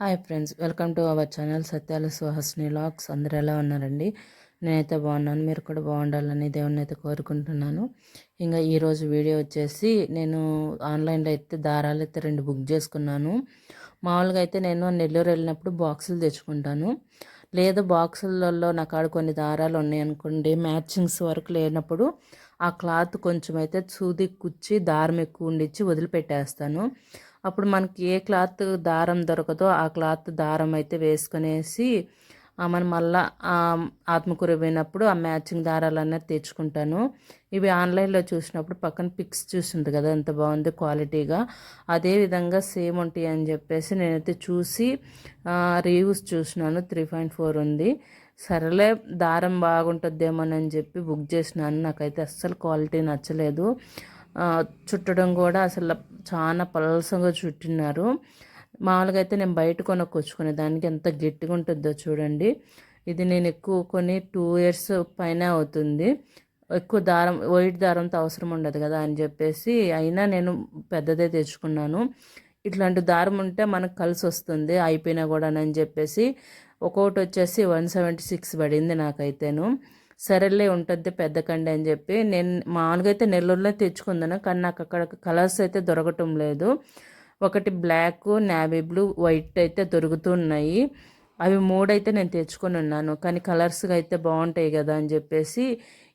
Hi friends welcome to our channel Satyala Suhasini lakhs. అందరూ ఎలా ఉన్నారండి? నేనైతే బాగున్నాను మీరు కూడా బాగుండాలని దేవుని అయితే కోరుకుంటున్నాను. ఇంకా ఈరోజు వీడియో వచ్చేసి నేను ఆన్లైన్లో అయితే దారాలు అయితే రెండు బుక్ చేసుకున్నాను. మామూలుగా అయితే నేను నెల్లూరు వెళ్ళినప్పుడు బాక్సులు తెచ్చుకుంటాను. లేదు బాక్సులలో నా కాడ కొన్ని దారాలు ఉన్నాయి అనుకోండి మ్యాచింగ్స్ వరకు లేనప్పుడు ఆ క్లాత్ కొంచెం అయితే సూది కుచ్చి దారం ఎక్కువ ఉండిచ్చి వదిలిపెట్టేస్తాను. అప్పుడు మనకి ఏ క్లాత్ దారం దొరకదో ఆ క్లాత్ దారం అయితే వేసుకునేసి మనం మళ్ళా ఆత్మకూర పోయినప్పుడు ఆ మ్యాచింగ్ దారాలు అనేది తెచ్చుకుంటాను. ఇవి ఆన్లైన్లో చూసినప్పుడు పక్కన పిక్స్ చూసింది కదా ఎంత బాగుంది క్వాలిటీగా. అదే విధంగా సేమ్ ఉంటాయి అని చెప్పేసి నేనైతే చూసి రివ్యూస్ చూసినాను. త్రీ పాయింట్ ఫోర్ ఉంది. సరేలే దారం బాగుంటుందేమోనని చెప్పి బుక్ చేసినాను. నాకైతే అస్సలు క్వాలిటీ నచ్చలేదు. చుట్టడం కూడా అసలు చాలా పలసంగా చుట్టినారు. మామూలుగా అయితే నేను బయట కొనుక్కొచ్చుకునే దానికి ఎంత గట్టిగా ఉంటుందో చూడండి. ఇది నేను ఎక్కువ కొని టూ ఇయర్స్ పైన అవుతుంది. ఎక్కువ దారం వైట్ దారంతో అవసరం ఉండదు కదా అని చెప్పేసి అయినా నేను పెద్దదే తెచ్చుకున్నాను. ఇట్లాంటి దారం ఉంటే మనకు కలిసి వస్తుంది అయిపోయినా కూడా అని చెప్పేసి ఒక్కొక్కటి వచ్చేసి వన్ సెవెంటీ సిక్స్ పడింది నాకైతేను. సరేలే ఉంటుంది పెద్ద కండి అని చెప్పి నేను మామూలుగా అయితే నెల్లూరులో తెచ్చుకుందాను కానీ నాకు అక్కడ కలర్స్ అయితే దొరకటం లేదు. ఒకటి బ్లాక్ నావీ బ్లూ వైట్ అయితే దొరుకుతున్నాయి. అవి మూడైతే నేను తెచ్చుకొని ఉన్నాను. కానీ కలర్స్గా అయితే బాగుంటాయి కదా అని చెప్పేసి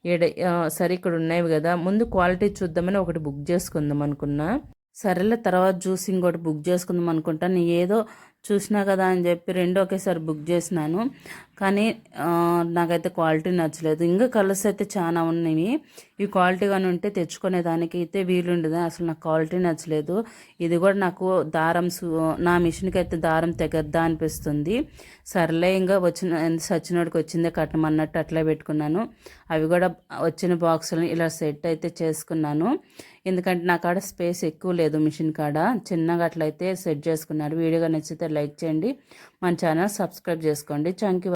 ఈడ సరే ఇక్కడ ఉన్నాయి కదా. ముందు క్వాలిటీ చూద్దామని ఒకటి బుక్ చేసుకుందాం అనుకున్నా. సరేలే తర్వాత జ్యూస్ ఇంకోటి బుక్ చేసుకుందాం అనుకుంటాను. ఏదో చూసినా కదా అని చెప్పి రెండు ఒకేసారి బుక్ చేసినాను. కానీ నాకైతే క్వాలిటీ నచ్చలేదు. ఇంకా కలర్స్ అయితే చాలా ఉన్నాయి ఈ క్వాలిటీగా ఉంటే తెచ్చుకునే దానికి అయితే వీలుండదు. అసలు నాకు క్వాలిటీ నచ్చలేదు. ఇది కూడా నాకు దారం నా మిషన్కి అయితే దారం తెగద్దా అనిపిస్తుంది. సర్లే ఇంకా వచ్చిన సచ్చినోడికి వచ్చిందే కట్టమన్నట్టు అట్లా పెట్టుకున్నాను. అవి కూడా వచ్చిన బాక్సులను ఇలా సెట్ అయితే చేసుకున్నాను. ఎందుకంటే నా కాడ స్పేస్ ఎక్కువ లేదు మిషన్ కాడ. చిన్నగా అట్లయితే సెట్ చేసుకున్నారు. వీడియోగా నచ్చితే లైక్ చేయండి. మన ఛానల్ సబ్స్క్రైబ్ చేసుకోండి. Thank you